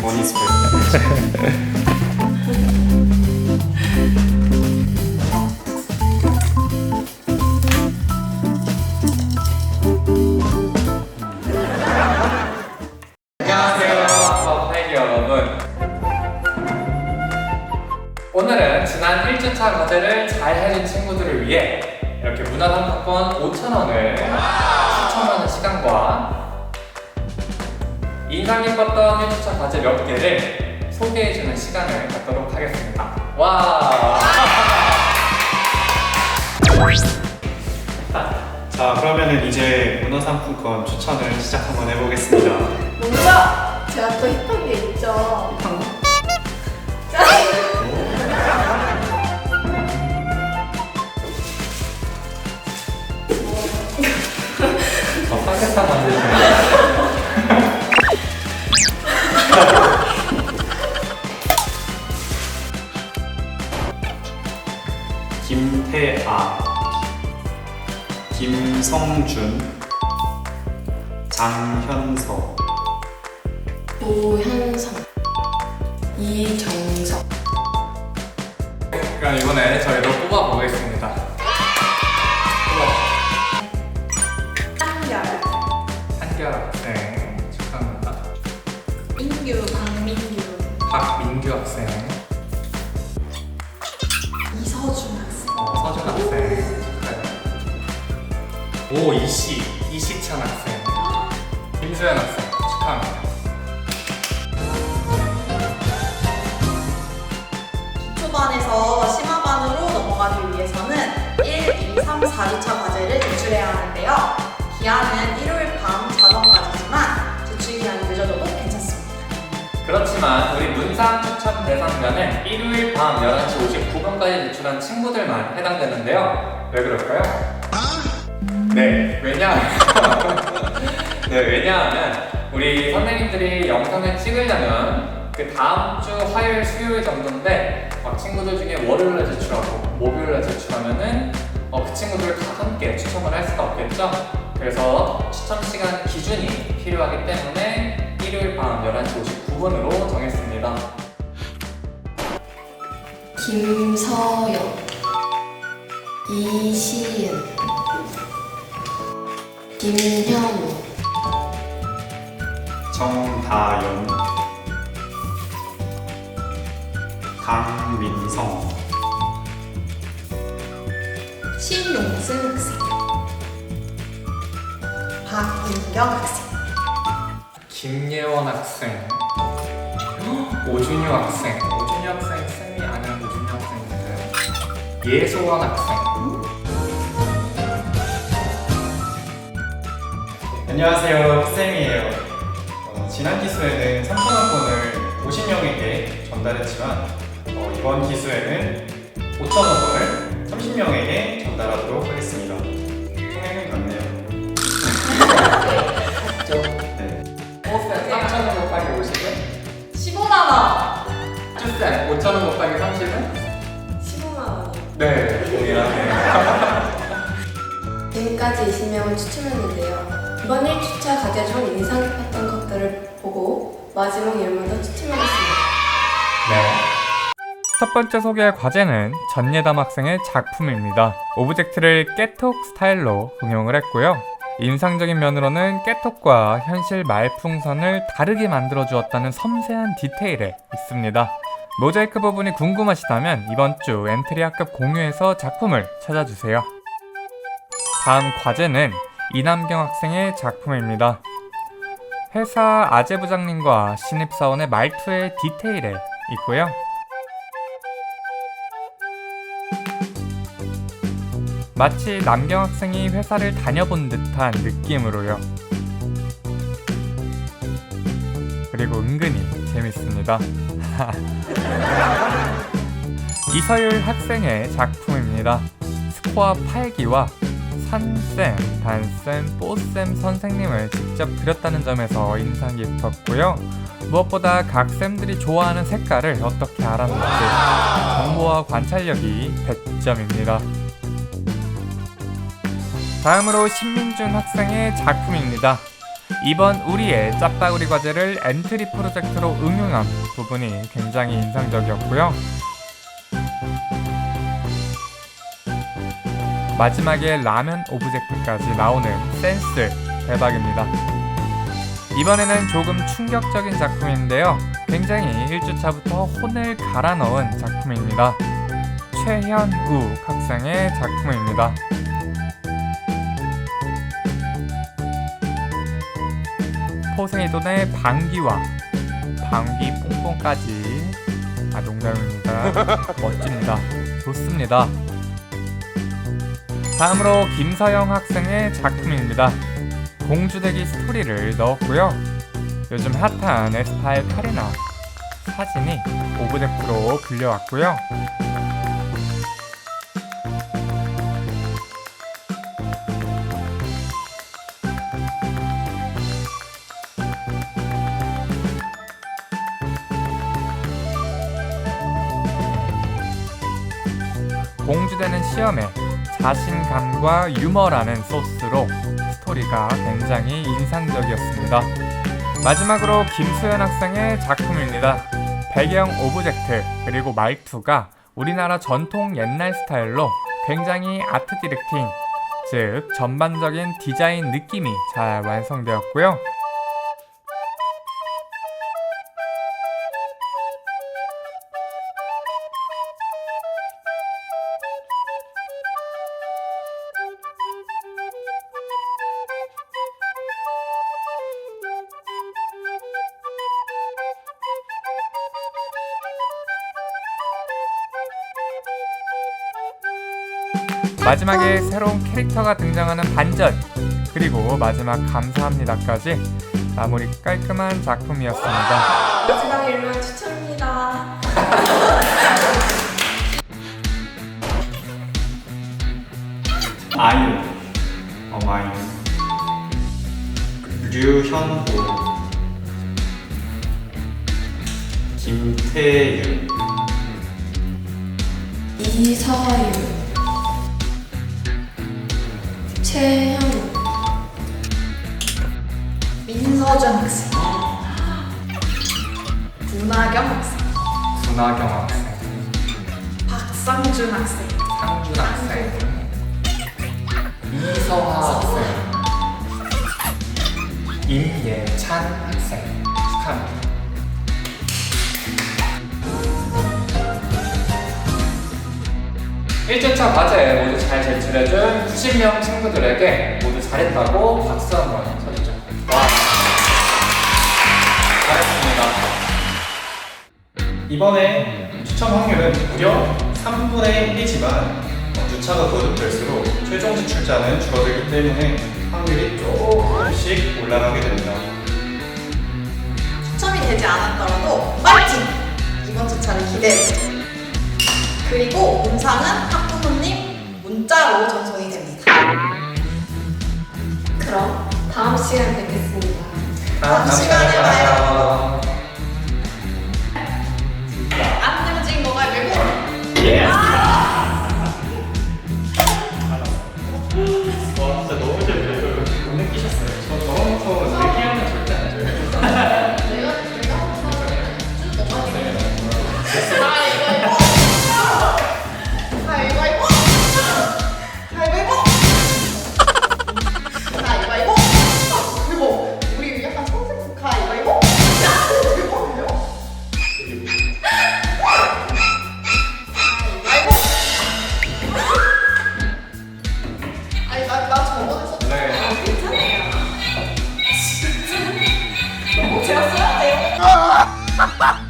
본인 스페이스 안녕하세요, 버팔기 여러분. 오늘은 지난 1주차 과제를 잘 해준 친구들을 위해 이렇게 문화상품권 5,000원을 추첨하는 시간과 인상 깊었던 1주차 과제 몇 개를 소개해주는 시간을 갖도록 하겠습니다. 와! 자 그러면은 이제 문화상품권 추천을 시작 한번 해보겠습니다 먼저 제가 또 힙한 게 있죠. 저 삼계탕 만드시는 김태아. 김성준. 장현서 오현성, 이정석, 그럼 이번에 저희도 뽑아보겠습니다. 땅열, 한결. 학생 축하합니다. 인규, 박민규, 박민규 학생, 오 이시 이시찬 학생, 김수현 학생 축하합니다. 초반에서 심화반으로 넘어가기 위해서는 1, 2, 3, 4주차 과제를 제출해야 하는데요. 기한은 일요일 밤 자정까지지만 제출 기한이 늦어져도 괜찮습니다. 그렇지만 우리 문상 추천 대상자는 일요일 밤 11시 59분까지 제출한 친구들만 해당되는데요. 왜 그럴까요? 네, 왜냐하면 네, 왜냐하면 우리 선생님들이 영상을 찍으려면 그 다음 주 화요일, 수요일 정도인데 막 친구들 중에 월요일에 제출하고 목요일에 제출하면은 어, 그 친구들을 다 함께 추첨을 할 수가 없겠죠? 그래서 추첨 시간 기준이 필요하기 때문에 일요일 밤 11시 59분으로 정했습니다. 김서영, 이시은, 김현우, 정다연 강민성. 신용승 학생, 박윤경 학생, 김예원 학생, 오준유 학생, 오준유 학생 쌤이 아는 오준유 학생인데. 예소원 학생, 안녕하세요. 쌤이에요. 어, 지난 기수에는 3,000원권을 50명에게 전달했지만 어, 이번 기수에는 5,000원권을 20명을 추첨했는데요. 이번 1주차 과제 중 인상 깊었던 것들을 보고 마지막 10명 더 추첨하겠습니다. 네. 첫 번째 소개할 과제는 전예담 학생의 작품입니다. 오브젝트를 깨톡 스타일로 응용을 했고요. 인상적인 면으로는 깨톡과 현실 말풍선을 다르게 만들어 주었다는 섬세한 디테일에 있습니다. 모자이크 부분이 궁금하시다면 이번 주 엔트리 학급 공유에서 작품을 찾아주세요. 다음 과제는 이남경 학생의 작품입니다. 회사 아재 부장님과 신입사원의 말투의 디테일에 있고요. 마치 남경 학생이 회사를 다녀본 듯한 느낌으로요. 그리고 은근히 재밌습니다. 이서율 학생의 작품입니다. 스코어 8기와 산쌤, 단쌤, 뽀쌤 선생님을 직접 그렸다는 점에서 인상 깊었고요. 무엇보다 각 쌤들이 좋아하는 색깔을 어떻게 알았는지 정보와 관찰력이 100점입니다. 다음으로 신민준 학생의 작품입니다. 이번 우리의 짭바구리 과제를 엔트리 프로젝트로 응용한 부분이 굉장히 인상적이었고요. 마지막에 라면 오브젝트까지 나오는 센스 대박입니다. 이번에는 조금 충격적인 작품인데요. 굉장히 1주차부터 혼을 갈아 넣은 작품입니다. 최현우 학생의 작품입니다. 포세이돈의 방귀와 방귀 뽕뽕까지 아 농담입니다. 멋집니다. 좋습니다. 다음으로 김서영 학생의 작품입니다. 공주대기 스토리를 넣었고요. 요즘 핫한 에스파의 카리나 사진이 오브젝트로 불려왔고요. 공주되는 시험에 자신감과 유머라는 소스로 스토리가 굉장히 인상적이었습니다. 마지막으로 김수현 학생의 작품입니다. 배경 오브젝트 그리고 말투가 우리나라 전통 옛날 스타일로 굉장히 아트 디렉팅, 즉 전반적인 디자인 느낌이 잘 완성되었고요. 마지막에 새로운 캐릭터가 등장하는 반전. 그리고 마지막 감사합니다까지 마무리 깔끔한 작품이었습니다. 마지막 일만 추천합니다. 아이유. 어마이유. 류현보. 김태유 이서유 최현우 민서준 학생. 문하경 학생. 분화경 학생, 박상준 학생. 상준 학생, 이서화 학생, 임예찬 학생 축하합니다. 일주차 과제 모두 잘 제출해준 90명 친구들에게 모두 잘했다고 박수 한 번 쳐주죠. 와. 잘했습니다. 이번에 추첨 확률은 무려 3분의 1이지만 주차가 거듭될수록 최종 지출자는 줄어들기 때문에 확률이 조금씩 올라가게 됩니다. 추첨이 되지 않았더라도 파이팅! 이번 주차를 기대해 주세요. 그리고 문상은 학부모님 문자로 전송이 됩니다. 그럼 다음 시간 뵙겠습니다. 다음 시간에 봐요. ha ha ha